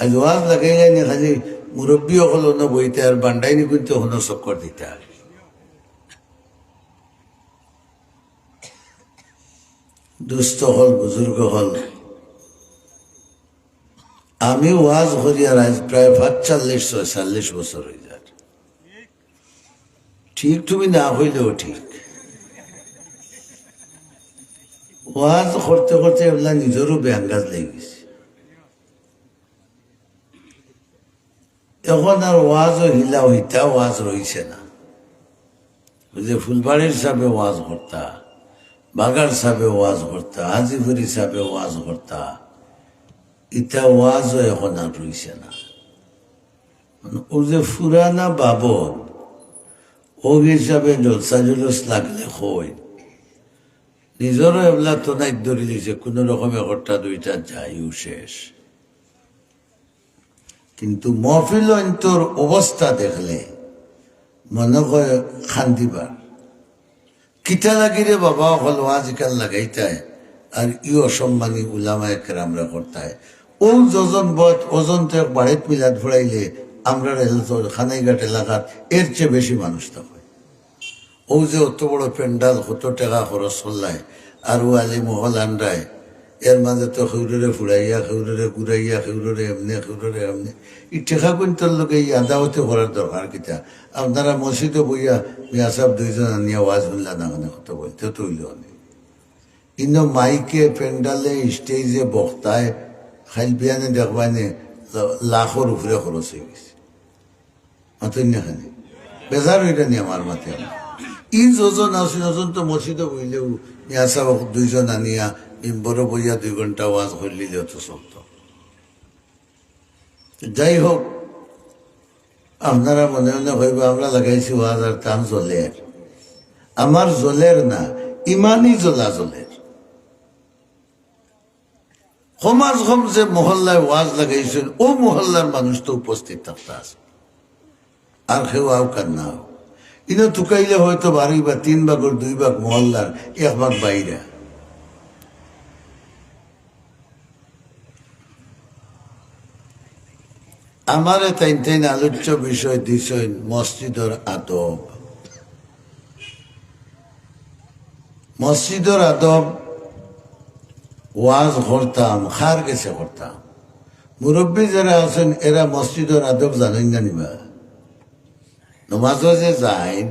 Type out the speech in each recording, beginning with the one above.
আজ ওয়াজ গাইনি খালি মুরব্বী হল না বইতে আর বান্ডাইনি কিন্তু হন চক্কর দিতে। দুস্থ হল বুজুর্গ হল। আমি ওয়াজ করি আর আজ প্রায় পাঁচচল্লিশ ছয়চল্লিশ বছর হয়ে যায়। ঠিক তুমি না হইলেও ঠিক। ওয়াজ করতে করতে এগুলা নিজেরও ব্যাঙ্গাজ লেগে এখন আর ওয়াজও হিলা হইতা ওয়াজ রইছে না। যে ফুলবাড়ির সাবে ওয়াজ করতা, বাগার সাবে ওয়াজ করতা, হাজিপুরি সাবে ওয়াজ করতা, ইটা ওয়াজও এখন আর রইছে না। মানে ও যে ফুরানা বাবন ও হিসাবে জলসা জুলুস লাগলে হয় নিজেরও এগুলা তো নাই ধরে দিছে কোনো রকম একটা দুইটা যাইও শেষ। কিন্তু মহফিল অন্তর অবস্থা দেখলে মনে হয় খান্দিবার কিতা লাগিরে বাবা হল আজিকাল লাগাইতায়? আর ই অসম্মানী উলামায় কেরামরা করতায়। ও যজন বত ওজন তো বাড়িত মিলাদ ফুরাইলে আমরা খানাইঘাট এলাকার এর চেয়ে বেশি মানুষ থাকে ও যে অত বড় পেন্ডাল, কত টাকা খরচ করলায়। আর ও আলি মহল আন্ডায় এর মাঝে তো খেউরে ফুরাইয়া খেউরে ঘুরাইয়া খেউরে এমনি খেউরে এমনি। ই টেকা কুইন্টাল লোকে এই আদাওতে করার দরকার কিতা? আপনারা মসজিদে বইয়া মিয়া সাহেব দুইজন আনিয়া ওয়াজ শুনলা না মানে কথা বলতে তো হইল কিন্তু মাইকে, পেন্ডালে, স্টেজে, বক্তায় খাইল বিয়ানে দেখবানে লাখর উপরে খরচ হয়ে গেছে। মাতুন খানে বেজার হইটা নি আমার আমার ই যজন আছে যজন তো মসজিদে বইলেও মিয়া সাহেব দুইজন আনিয়া বড় বইয়া দুই ঘণ্টা ওয়াজ করলিলেও তো চলত যাই হোক, আপনারা মনে মনে হইব আমরা লাগাইছি ওয়াজ আর তাম জলের। আমার জলের না, ইমানই জ্বলা জলের। সমাজ কম যে মহল্লায় ওয়াজ লাগাইছিল ও মহল্লার মানুষ তো উপস্থিত থাকতে আছে। আর কেউ আও কার না ইনো টুকাইলে হয়তো বাড়ি বা তিন ভাগর দুই ভাগ মহল্লার, এক ভাগ বাইরে। আমার তাইন তাইন আলোচ্য বিষয় দিছেন মসজিদর আদব। মসজিদর আদব ওয়াজ করতাম, খার গেছে করতাম। মুরব্বী যারা আছেন, এরা মসজিদর আদব জানেন না নিবা। নমাজও যে যাইন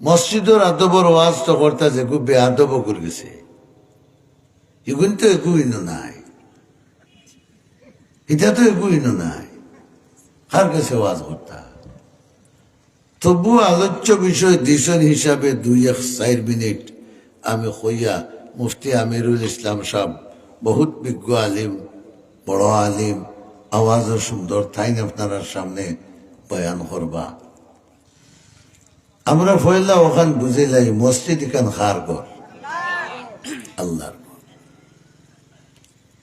মসজিদর আদবর ওয়াজ তো করতা যে খুব বেআদব করে গেছে। এগুন তো এগুইনো নাই। এটা তো এগুইনো নাই। কার কাছে ওয়াজ করতা তবু আলোচ্য বিষয় দিশন হিসাবে দুই এক চার মিনিট আমি কইয়া মুফতি আমিরুল ইসলাম সাহ বহুত বিজ্ঞ আলিম, বড় আলিম, আওয়াজও সুন্দর, তাইন আপনার সামনে বয়ান করবা। আমরা ফয়লা ওখান বুঝিলাই মসজিদ এখান খার ঘর? আল্লাহর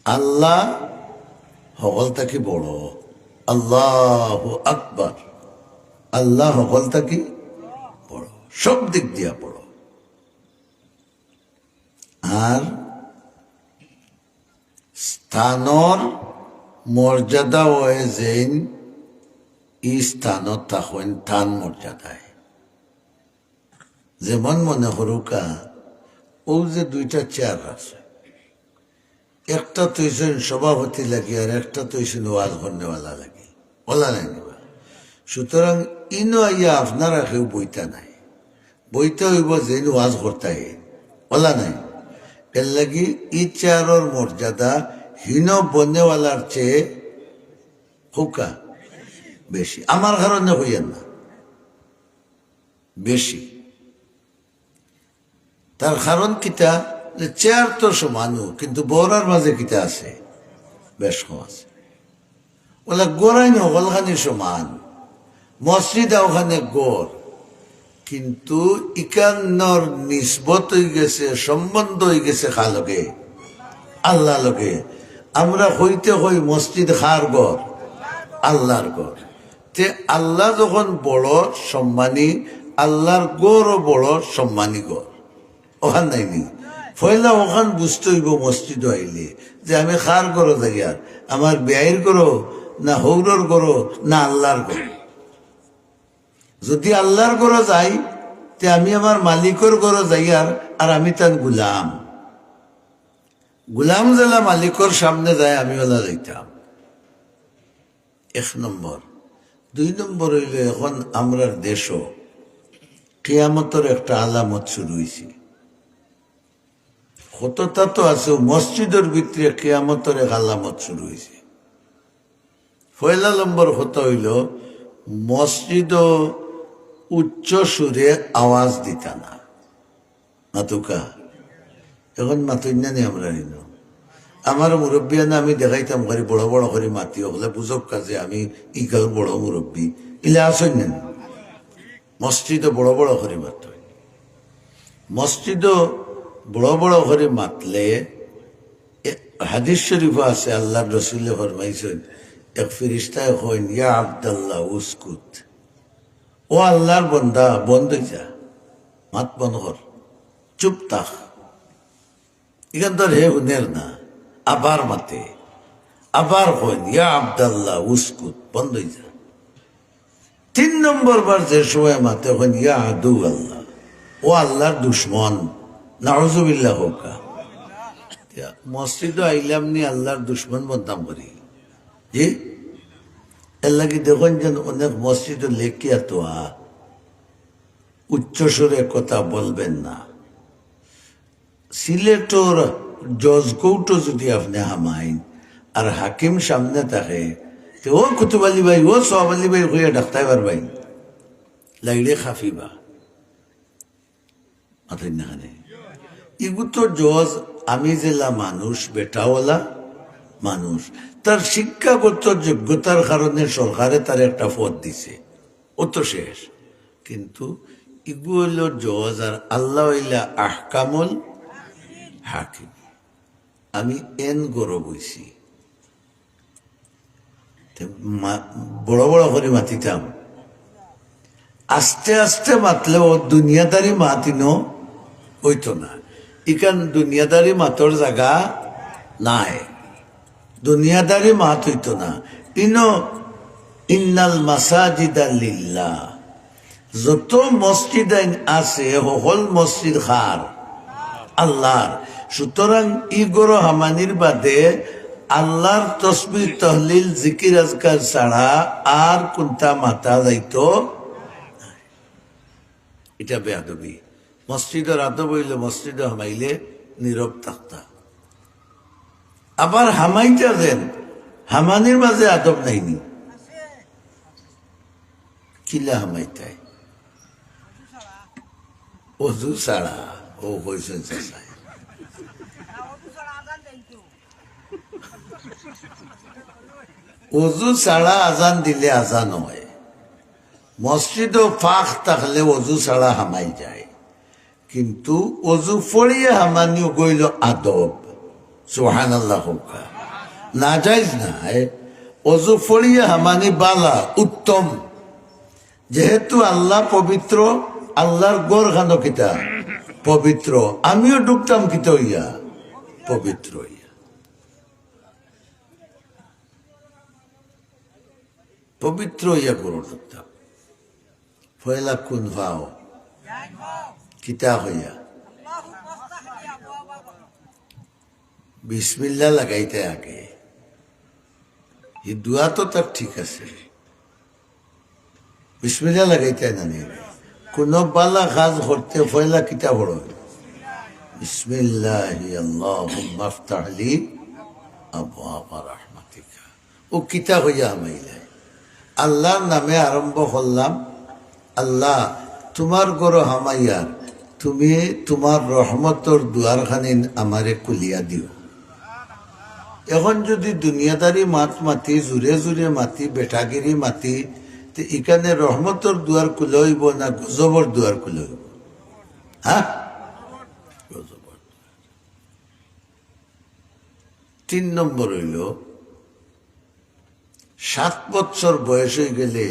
আল্লাহ সকল তাকে বড়। আল্লাহ আকবার। আল্লাহ সকল তাকি বড় সব দিক দিয়া বড় আর স্থানর মর্যাদা হয়ে যেন ই স্থানত তখন থান মর্যাদায়। যেমন মনে করুকা ও যে দুইটা চেয়ার আছে, একটা তৈছেন সভাপতি লাগি আর একটা তৈছেন ওয়াজ করনেওয়ালা লাগি। ওলা নাই নিবা ইনো আইয়া আপনারা কেউ বইতা নাই। বইতে হইব যেন ওয়াজ করতে ওলা নাই। এর ই চেয়ারর মর্যাদা হীন বনেওয়ালার চেয়ে হুকা বেশি আমার কারণে হইয়েন না। তার কারণ কিতা? যে চেয়ার তো সমানও কিন্তু বড়ার মাঝে কিতা আছে। বেশ কম আছে। ওলা গোড়াই নগলখানি সমান মসজিদ ওখানে গড় কিন্তু ইকান্নর নিসবত হয়ে গেছে সম্বন্ধ হয়ে গেছে খালকে আল্লাহ লোকে আমরা হইতে হই মসজিদ খার গড় আল্লাহর গড় তে আল্লাহ যখন বড় সম্মানী আল্লাহর গড়ও বড় সম্মানী গড় ওখান নাই নি ফয়লা ওখান বুঝতে হইব মসজিদ আইলে যে আমি খার করো যাইয়ার আমার ব্যয়ের করো না হৌরর করো না আল্লাহর করো যদি আল্লাহর করো যাই তে আমি আমার মালিকর করো যাই আর আর আমি তার গুলাম। গুলাম জেলা মালিকর সামনে যায়, আমি ওলা যাইতাম। এক নম্বর। দুই নম্বর হইল এখন আমরার দেশও কেয়ামতের একটা আলামত শুরু হয়েছে কতটা তো আছে মসজিদের ভিতরে কেয়ামতের এক আলামত শুরু হয়েছে পয়লা নম্বর হত হইল, মসজিদ উচ্চ সুরে আওয়াজ দিতা না। মাতুকা এখন মাতুন্যা নেই আমরা নিন। আমার মুরব্বিয়ানা আমি দেখাইতাম ঘরে বড় বড় করে মাতি, হলে বুঝক কাজে আমি ইকাল বড় মুরব্বী। ইলে আসেন না। মসজিদ বড় বড় করে মাত মসজিদ বড় বড় করে মাতলে হাদিস শরীফ আছে আল্লাহ রসুল্লে ফরমাইছেন এক ফিরিস্তায় হইন ইয়া আবদাল্লাহ, উসকুত। ও আল্লাহর বন্দা, বন্ধ যা মাত কর, চুপ থাক। এখান তোর হে হুনের না, আবার মাতে, আবার হইন ইয়া আবদাল্লাহ, উসকুত, বন্ধ যা তিন নম্বর বার যে সময় মাতে হইন ইয়া আদু আল্লাহ, ও আল্লাহর দুশ্মন, নাউজুবিল্লাহ হোকা। মসজিদ আইলাম নি, আল্লাহর দুশ্মন বদনাম করি। জি এর লাগে দেখুন যেন অনেক মসজিদ লেখিয়া তো উচ্চস্বরে কথা বলবেন না সিলেটর জজ কৌটো যদি আপনি হামাইন আর হাকিম সামনে থাকে ও কুতুব আলী ভাই ও সব আলী ভাই হইয়া ডাক্তার পারবাই লাইলে খাফিবা মাথায় না ইগু তো জজ আমি জেলা মানুষ বেটাওয়ালা মানুষ তার শিক্ষাগত যোগ্যতার কারণে সরকারে তার একটা পদ দিছে। ও তো শেষ। কিন্তু হইল জজ আর আল্লাহ হইলা আহকামুল হাকিম। আমি এন গরব হইছি। বড় বড় করে মাতিতাম। আস্তে আস্তে মাতলে ও দুনিয়াদারি মাতিনো হইতো না। ইকান দুনিয়াদারি মাতর জায়গা নাই। দুনিয়াদারি মাত হইতো না। ইনো ইন্নাল মাসাজিদা লিল্লাহ। যত মসজিদ আছে হল মসজিদ খার। আল্লাহর। সুতরাং ই গরো হামানির বাদে আল্লাহর তসবি, তহলিল, জিকির, আজকার ছাড়া আর কোনটা মাতা যাইতো এটা বেয়াদবি। মসজিদের আদব হইলে মসজিদে হামাইলে নীরব থাকতা। আবার হামাইটা দেন হামানির মাঝে আদব নাইনি। কিলা হামাইতাই? অজু ছাড়া। ও হয়েছেন অজু ছাড়া আজান দিলে আজান হয়। মসজিদও ফাঁক থাকলে অজু ছাড়া হামাই যায়। কিন্তু অজু ফড়িয়ে হামানিও গইল আদব। আল্লাহ না যাইজ না এ, অজু ফড়িয়ে হামানি বালা উত্তম। যেহেতু আল্লাহ পবিত্র আল্লাহর গোর খানো কিতা পবিত্র আমিও ডুবতাম কিতা হইয়া পবিত্র পবিত্র হইয়া গরু ডুবতাম। ফয়লা কুন ভাও কিতা হইয়া। বিসমিল্লা লাগাইতে আগে। এই দুয়া তো তার ঠিক আছে। বিসমিল্লা লাগাইতে না নি কোন বালা কাজ করতে ফয়লা কিতা বড় বিসমিল্লাহি আল্লাহুম্মা আফতাহ আল্লাহর নামে আরম্ভ করলাম, আল্লাহ তোমার গরো হামাইয়ার তুমি তোমার রহমতর দুয়ারখানি আমারে কুলিয়া দিও। এখন যদি দুনিয়াদারি মাত মাতি জুড়ে জুড়ে মাতি বেটাগিরি মাতি, তে এখানে রহমতর দুয়ার খুলে হইব না গজবর দুয়ার খুলে হইব? হ্যাঁ। তিন নম্বর হইল, সাত বছর বয়স হয়ে গেলে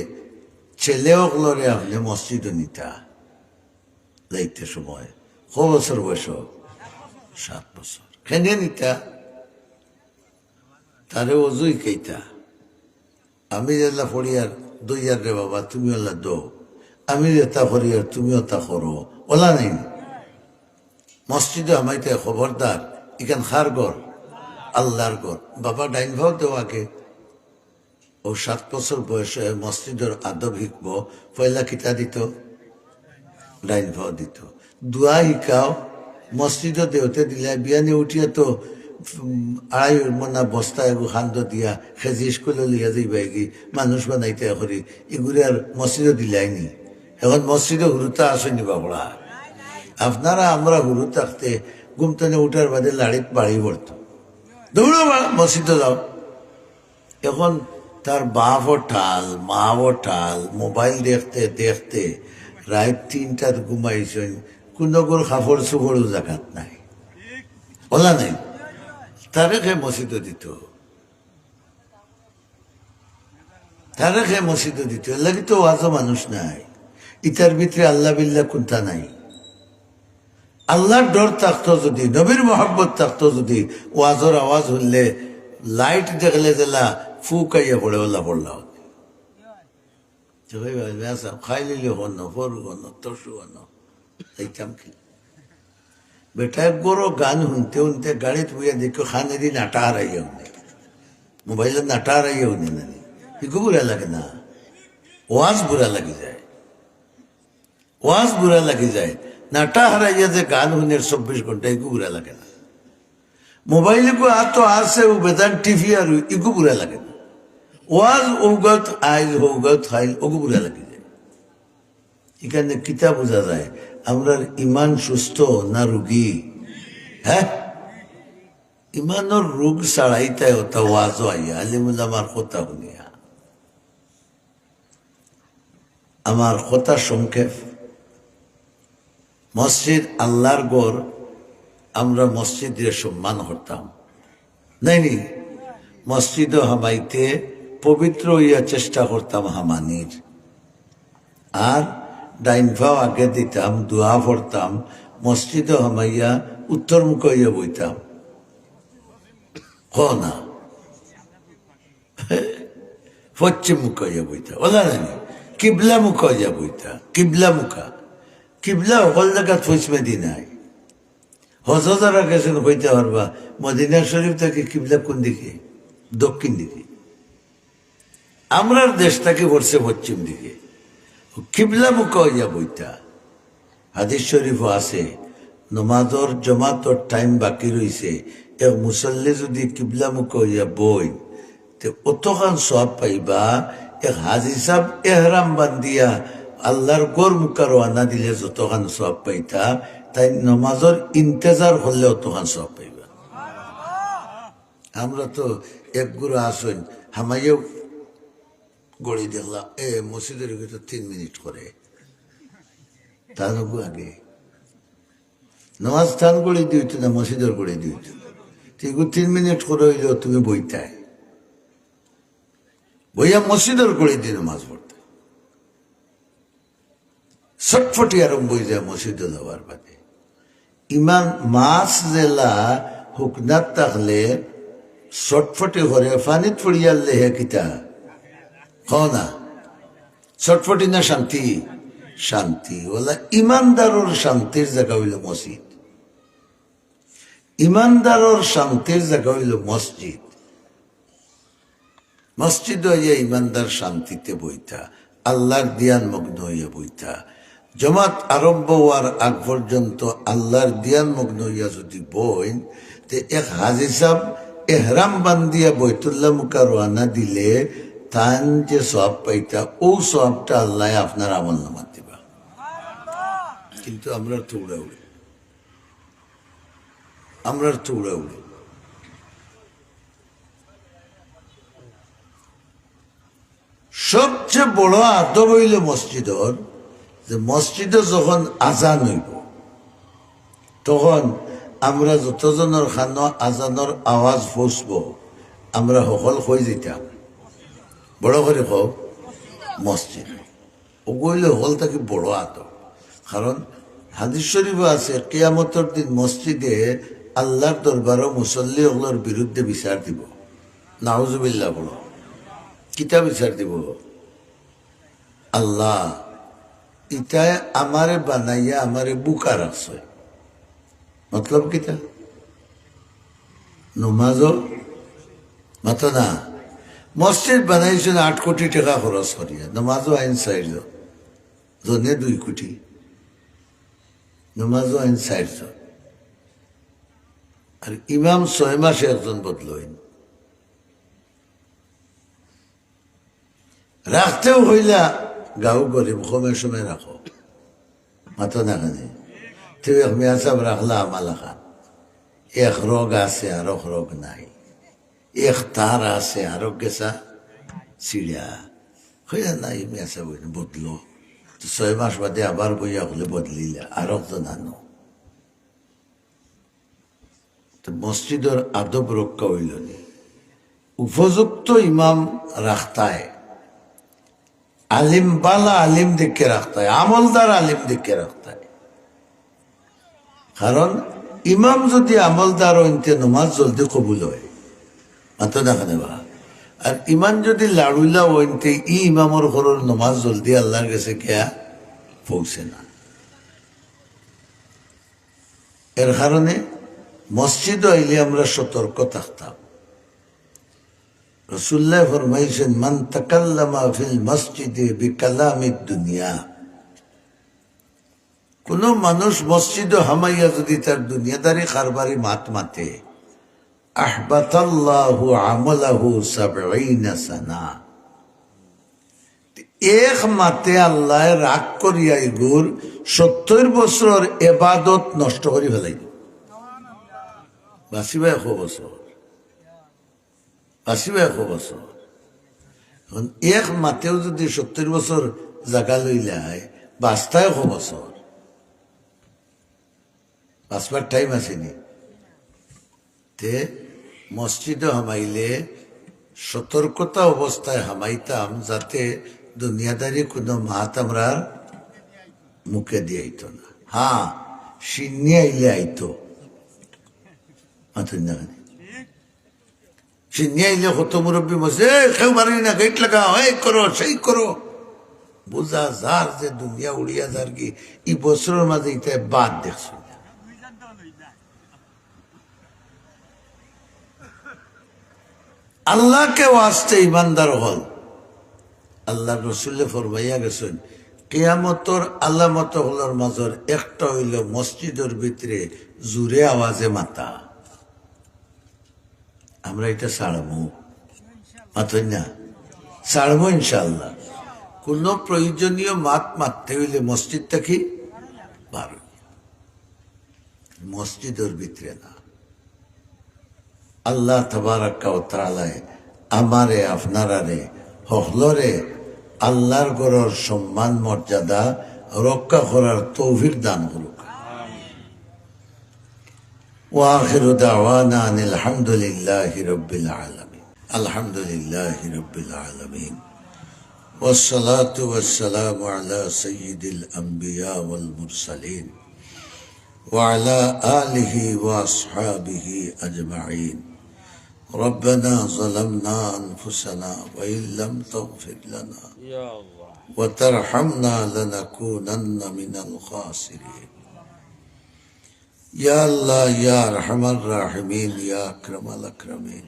ছেলেওগুলোরে আপনি মসজিদে নিতা যাইতে সময়। ক বছর বয়স? সাত বছর খেনে নিতা তারে অজুই কেইতা আমি যেলা ফরিয়ার দইয়ার রে বাবা তুমি ওলা দো। আমি যেতা ফরিয়ার তুমিও তা করো। ওলা নাই। মসজিদে আমাইতে খবরদার, ইখান খার গর আল্লাহর গর বাবা ডাইন ভাও দেওয়াকে ও সাত বছর বয়সে মসজিদের আদব শিকব পয়লা কিতা দিত? ডাইন ভাও দিত। দুয়া শিকাও মসজিদত দেওতে দিলে বিয়ানি উঠিয়ে তো আড়াই মনা বস্তা এগু খান্দ দিয়া খেজি স্কুলে লিয়া যাইবা কি মানুষ বানাইতে করি এগুলি আর মসজিদে দিলাইনি এখন মসজিদে হুরুতা আসেনি বাবড়া আপনারা আমরা হুরু থাকতে ঘুমতানে উঠার বাদে লাড়িত বাড়ি পড়তো দৌড়ো মসজিদে যাও। এখন তার বাপও ঠাল মাও ঠাল, মোবাইল দেখতে দেখতে রাত তিনটার ঘুমাইছেন কোনগুর কাপড় চুপড়ও জাগাত নাই। ওলা নাই? তারে খে মসজিদ দিত। তারে খে মসজিদ দিত। লাগি তো ওয়াজও মানুষ নাই। ইটার ভিতরে আল্লাহ বিল্লাহ কোনটা নাই? আল্লাহর ডর থাকতো যদি, নবীর মহব্বত থাকতো যদি, ওয়াজর আওয়াজ হইলে, লাইট দেখলে জেলা ফু কাইয়া পড়ে ওলা পড়লা হতে। সবাই ভাববে আসা খাই লিলে হন ফরু হন তসু হন এইটাম কি? বেটা গরো গান শুনতে শুনতে গাড়িত বইয়া দেখো খানেরি নাটা হারাইয়া শুনে মোবাইলত নাটা হারাইয়া শুনে না শিকো বুড়া লাগে না ওয়াজ বুড়া লাগি যায় ওয়াজ বুড়া লাগি যায় নাটা হারাইয়া যে গান শুনে চব্বিশ ঘণ্টা ইকু বুড়া লাগে না মোবাইলে কো আর তো আছে ও বেদান টিভি আর ইকু বুড়া লাগে না ওয়াজ ওগত আইল হোগত খাইল ওগু বুড়া লাগে যায় এখানে কিতা বোঝা যায় আমরা ইমান সুস্থ না রুগী? হ্যাঁ? ইমানের রোগ ছাড়াইতাই ওটা ওয়াজও আইয়া আলিমুল, আমার কথা শুনিয়া আমার কথা সংক্ষেপ। মসজিদ আল্লাহর গড় আমরা মসজিদের সম্মান করতাম। নাই নি? মসজিদ হামাইতে পবিত্র হইয়া চেষ্টা করতাম হামানির। আর ডাইন ভাও আগে দিতাম, দোয়া পড়তাম মসজিদ হামাইয়া উত্তর মুখ হইয়া বইতাম। হ না। পশ্চিম মুখ হইয়া বইতা। ওলা কিবলা মুখ হইয়া বইতা কিবলা মুখা কিবলা সকল জায়গাত ফৈস মেদিনায়। হজ যারা গেছেন হইতে পারবা, মদিনা শরীফ থেকে কিবলা কোন দিকে? দক্ষিণ দিকে। আমরার দেশটাকে পড়ছে পশ্চিম দিকে। কিবলা মুখ হইয়া বইতা। হাদিস শরীফও আছে, নমাজর জমাতর টাইম বাকি রইছে, এক মুসল্লি যদি কিবলা মুখ হইয়া বই, তে অতখান সব পাইবা, এক হাজি সাহ এহরাম বান্দিয়া আল্লাহর গোর মুখা রওনা দিলে যতখান সব পাইতা, তাই নমাজর ইন্তেজার হলে অতখান সব পাইবা। আমরা তো এক গুরু আসুন হামাইও গড়ি দেখলাম এ মসজিদের ভিতর তিন মিনিট করে। তার আগে নামাজ স্থান করে দিইতো না, মসজিদের করে দিইত ঠিক তিন মিনিট করে হইলেও তুমি বইতায়। বইয়া মসজিদের করে দিয়ে নামাজ পড়তে। ছটফটি আরম্ভ হয়ে যায় মসজিদে যাওয়ার বাদে। ইমান মাছ জেলা হুকনাত থাকলে ছটফটি করে ফানিত পড়িয়ার লেহে কিতা? না ছটফটি না শান্তি শান্তি ওলা ইমানদারর শান্তির জায়গা হইল মসজিদ ইমানদারর শান্তির জায়গা হইল মসজিদ মসজিদ হইয়া ইমানদার শান্তিতে বইতা আল্লাহর দিয়ান মগ্ন হইয়া বইতা জমাত আরম্ভ হওয়ার আগ পর্যন্ত আল্লাহর দিয়ান মগ্ন হইয়া যদি বই তে এক হাজি সাহ এহরাম বান্দিয়া বৈতুল্লাহ মুখা রওনা দিলে তান যে সব পাইতা, ও সবটা আল্লাহ আপনার আমল নামা দিবা। কিন্তু আমরা তো উড়ে উড়ে। আমরা তো উড়ে উড়ে। সবচেয়ে বড় আদব হইল মসজিদর, যে মসজিদে যখন আজান হইব, তখন আমরা যতজনের খানো আজানের আওয়াজ পৌঁছব আমরা সকল হৈ যেতাম বড় করে হোক, মসজিদ। ও কইলে হল তাকে বড় আদব। কারণ হাদিস শরীফ আছে, কেয়ামতর দিন মসজিদে আল্লাহর দরবারও মুসল্লি ওগুলোর বিরুদ্ধে বিচার দিব। নাউজুবিল্লাহ বলো। কিতা বিচার দিব। আল্লাহ ইটায় আমারে বানাইয়া আমারে বুকা রাখছে। মতলব কিতা? নমাজও মাত না। মসজিদ বানাইছেন আট কোটি টাকা খরচ করিয়া নমাজও আইন চাইজন জনে দুই কোটি। নমাজও আইন চাইজন আর ইমাম ছয় মাসে একজন বদলইন। রাখতেও হইলা, গাও গরিব সময় সময় রাখো। মাতো না খানে তেও এক মেয়া সাহেব রাখলা, আমালা খান। এক রোগ আছে আর রোগ নাই। এক তার আছে আর গেছা চিড়িয়া হইয়া নাই মেয়া সাহেব বদলো তো ছয় মাস বাদে আবার বইয়া হলে বদলিলে আর তো নানো তো মসজিদের আদব রক্ষা হইল নি উপযুক্ত ইমাম রাখতায় আলিম বালা আলিম দেখে রাখতায় আমলদার আলিম দেখে রাখতায় কারণ ইমাম যদি আমলদার হইতে নমাজ জলদি কবুল হয় মাতো দেখা নেবা আর ইমান যদি লাড়ুলা হইতে ই ইমামর ঘরের নমাজ জলদি আল্লাহর কাছে কেয়া পৌঁছে না। এর কারণে মসজিদ আইলে আমরা সতর্ক থাকতাম। রসুল্লাহ ফরমাইছেন মান তাকাল্লামা ফিল মসজিদে বিকালামি দুনিয়া। কোন মানুষ মসজিদ হামাইয়া যদি তার দুনিয়াদারি কারবারি মাত মাতে এক মাতে রাগ করিয়া ইগুর সত্তর বছর এবাদত নষ্ট করি ফেলাইল। বাঁচিবা এশ বছর? বাঁচিবা এশ বছর? এখন এক মাতেও যদি সত্তর বছর জাগা লইলে হয় বাঁচতা এশ বছর? বাঁচবার টাইম আসেনি তে মসজিদে হামাইলে সতর্কতা অবস্থায় হামাইতাম যাতে দুনিয়াদারি কোনো মাত আমরা মুখে দিয়ে আইতো না। হ্যাঁ সিন্নি আইলে আইতো। মাথুন না সিন্নি আইলে কত মুরব্বী বসে কেউ মারি না, গেট লাগাও, এই করো, সেই করো। বোঝা যার যে দুনিয়া উড়িয়া যার কি, এই বছরের মাঝে ইতে বাদ দেখছ। আল্লাহকে ওয়াস্তে ইমানদার হল আল্লাহ রসুল্লে ফরমাইয়া গেছেন, কেয়ামতর আল্লামত হলর মাজর একটা হইল মসজিদের ভিতরে জুড়ে আওয়াজে মাতা আমরা এটা ছাড়বো। মাতই না? ছাড়বো ইনশাল্লাহ কোন প্রয়োজনীয় মাত মারতে হইলে মসজিদ থেকে বার মসজিদের ভিতরে না। আল্লাহ তবারাক্কা ও তালায় আমারে আপনারারে হকলরে আল্লাহর গড়র সম্মান মর্যাদা রক্ষা করার তৌফিক দান করুক وآخر دعوانا أن الحمد لله رب العالمين الحمد لله رب العالمين والصلاة والسلام على سيد الأنبياء والمرسلين وعلى آله وأصحابه أجمعين ربنا ظلمنا أنفسنا وإن لم تغفر لنا يا الله وترحمنا لنكونن من الخاسرين يا الله يا أرحم الراحمين يا أكرم الأكرمين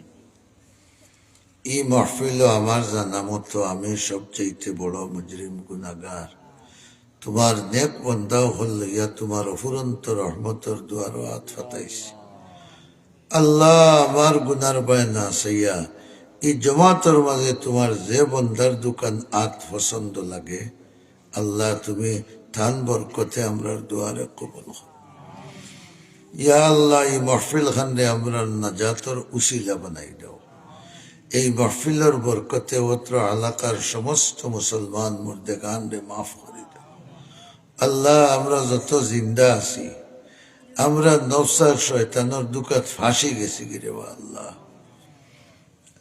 ই মহফিল আমার জানা মতো আমি সবচেয়ে বড় মুজরিম গুনাগার তোমার নেক বন্দাও হল ইয়া তোমার অফুরন্ত রহমতর দুয়ারও হাত ফাতাইছি আল্লাহ আমার গুনার বায়না সাইয়া, এই জমাতর মাঝে তোমার যে বন্দার দোকান আত পছন্দ লাগে, আল্লাহ তুমি থান বরকতে আমরার দুয়ারে কবল। ইয়া আল্লাহ, এই মহফিল খানে আমরা নাজাতর উসিলা বানাই দাও এই মহফিলের বরকতে অত্র এলাকার সমস্ত মুসলমান মুর্দেগান রে মাফ করে দাও আল্লাহ, আমরা যত জিন্দা আছি আমরা নফসার শয়তানোর দুকাত ফাঁসি গেছি গিরে বা আল্লাহ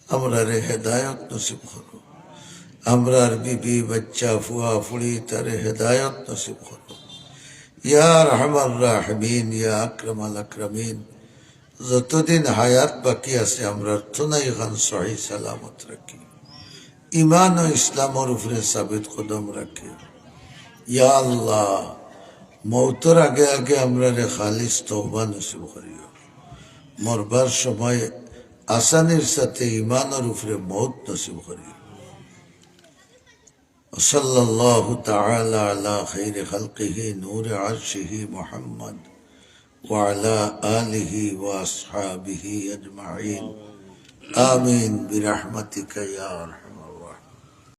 আমরা রে হেদায়ত নসিব করো আমরার বিবি বাচ্চা ফুয়া ফুড়ি তারে হেদায়ত নসিব করো ইয়া রহমান রাহমিন ইয়া আকরম আল আকরমিন যতদিন হায়াত বাকি আছে আমরা থুনাই খান সহি সালামত রাখি ইমান ও ইসলামের উপরে সাবিত কদম রাখি ইয়া আল্লাহ মৌতর আগে আগে আমরা রে খালিস তৌবা নসিব করিও মরবার সময় আসানির সাথে ইমানের উপরে মৌত নসিব করিও وصلى الله تعالى على خير خلقه نور عرشه محمد وعلى آله وأصحابه أجمعين آمين برحمتك يا أرحم